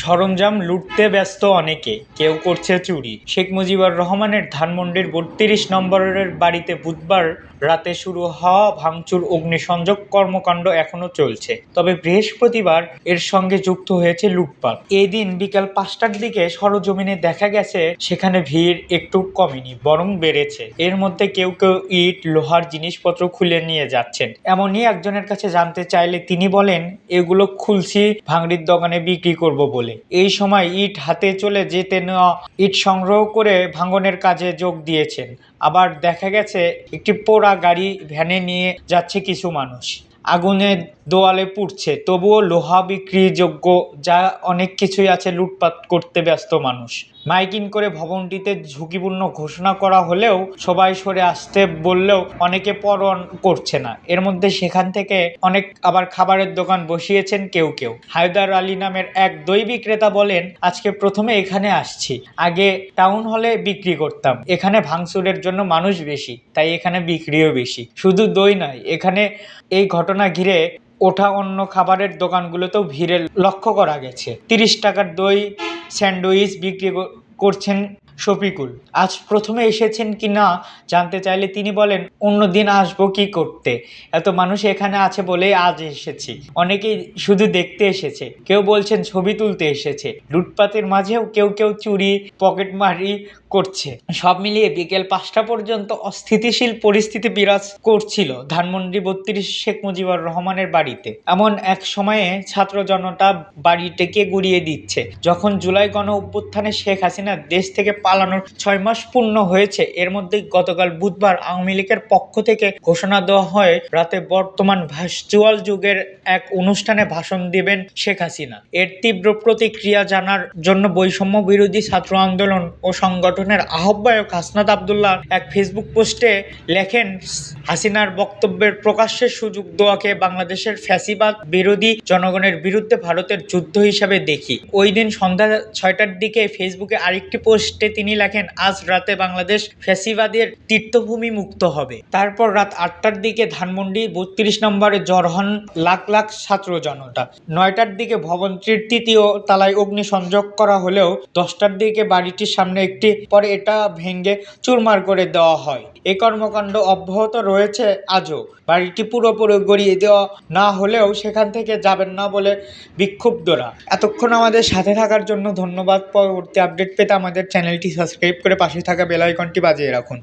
সরঞ্জাম লুটতে ব্যস্ত অনেকে। কেউ করছে চুরি। শেখ মুজিবুর রহমানের ধানমন্ডির বত্রিশ নম্বরের বাড়িতে বুধবার রাতে শুরু হওয়া ভাঙচুর, অগ্নিসংযোগ কর্মকাণ্ড এখনও চলছে। তবে বৃহস্পতিবার এর সঙ্গে যুক্ত হয়েছে লুটপাট। এই দিন বিকাল পাঁচটার দিকে সরজমিনে দেখা গেছে, সেখানে ভিড় একটু কমেনি, বরং বেড়েছে। এর মধ্যে কেউ কেউ ইট, লোহার জিনিসপত্র খুলে নিয়ে যাচ্ছেন। এমনই একজনের কাছে জানতে চাইলে তিনি বলেন, এগুলো খুলছি, ভাঙড়ির দোকানে বিক্রি করব বলে। এই সময় ইট হাতে চলে যেতে নেওয়া ইট সংগ্রহ করে ভাঙনের কাজে যোগ দিয়েছেন। আবার দেখা গেছে, একটি পোড়া গাড়ি ভ্যানে নিয়ে যাচ্ছে কিছু মানুষ। আগুনে দোয়ালে পুড়ছে। তবুও লোহা বিক্রিযোগ্য যা অনেক কিছুই আছে লুটপাট করতে ব্যস্ত মানুষ। মাইকিং করে ভবনটিতে ঝুঁকিপূর্ণ ঘোষণা করা হলেও সবাই সরে আসতে বললেও অনেকে পরন করছে না। এর মধ্যে সেখান থেকে অনেক আবার খাবারের দোকান বসিয়েছেন কেউ কেউ। হায়দার আলী নামের এক দই বিক্রেতা বলেন, আজকে প্রথমে এখানে আসছি। আগে টাউন হলে বিক্রি করতাম। এখানে ভাঙচুরের জন্য মানুষ বেশি, তাই এখানে বিক্রিও বেশি। শুধু দই নয়, এখানে এই ঘটনা ঘিরে ওঠা অন্য খাবারের দোকানগুলোতেও ভিড়ের লক্ষ্য করা গেছে। তিরিশ টাকার দই স্যান্ডউইচ বিক্রি কর- করছেন শফিকুল, আজ প্রথমে এসেছেন কি না জানতে চাইলে তিনি বলেন, অন্য দিন আসব কি করতে। এত মানুষ এখানে আছে বলেই আজ এসেছি। অনেকেই শুধু দেখতে এসেছে। কেউ বলছেন ছবি তুলতে এসেছে। লুটপাতের মাঝেও কেউ কেউ চুরি, পকেটমারি করছে। সব মিলিয়ে বিকেল পাঁচটা পর্যন্ত অস্থিতিশীল পরিস্থিতি বিরাজ করছিল ধানমন্ডি বত্রিশ শেখ মুজিবুর রহমানের বাড়িতে। এমন এক সময়ে ছাত্র জনতা বাড়িটিকে গুড়িয়ে দিচ্ছে। যখন জুলাই গণ অভ্যুত্থানে শেখ হাসিনা দেশ থেকে পালানোর ছয় মাস পূর্ণ হয়েছে। এর মধ্যে গতকাল বুধবার আওয়ামী লীগের পক্ষ থেকে ঘোষণা দেওয়া হয়, রাতে বর্তমান ভার্চুয়াল যুগের এক অনুষ্ঠানে ভাষণ দিবেন শেখ হাসিনা। এর তীব্র প্রতিক্রিয়া জানার জন্য বৈষম্য বিরোধী ছাত্র আন্দোলন ও সংগঠনের আহ্বায়ক হাসনাত আবদুল্লাহ এক ফেসবুক পোস্টে লেখেন, হাসিনার বক্তব্যের প্রকাশ্যের সুযোগ দেওয়াকে বাংলাদেশের ফ্যাসিবাদ বিরোধী জনগণের বিরুদ্ধে ভারতের যুদ্ধ হিসাবে দেখি। ওই দিন সন্ধ্যা ছয়টার দিকে ফেসবুকে আরেকটি পোস্টে তিনি লেখেন, আজ রাতে বাংলাদেশ ফ্যাসিবাদের তীর্থভূমি মুক্ত হবে। তারপর রাত আটটার দিকে ধানমন্ডি বত্রিশ নম্বরে জড় হন লাখ লাখ ছাত্র জনতা। নয়টার দিকে ভবনটির তৃতীয় তালায় অগ্নিসংযোগ করা হলেও দশটার দিকে বাড়িটির সামনে একটি, পরে এটা ভেঙে চুরমার করে দেওয়া হয়। এ কর্মকাণ্ড অব্যাহত রয়েছে আজও। বাড়িটি পুরোপুরি গড়িয়ে দেওয়া না হলেও সেখান থেকে যাবেন না বলে বিক্ষুব্ধরা। এতক্ষণ আমাদের সাথে থাকার জন্য ধন্যবাদ। পরবর্তী আপডেট পেতে আমাদের চ্যানেলটি সাবস্ক্রাইব করে পাশে থাকা বেল আইকনটি বাজিয়ে রাখুন।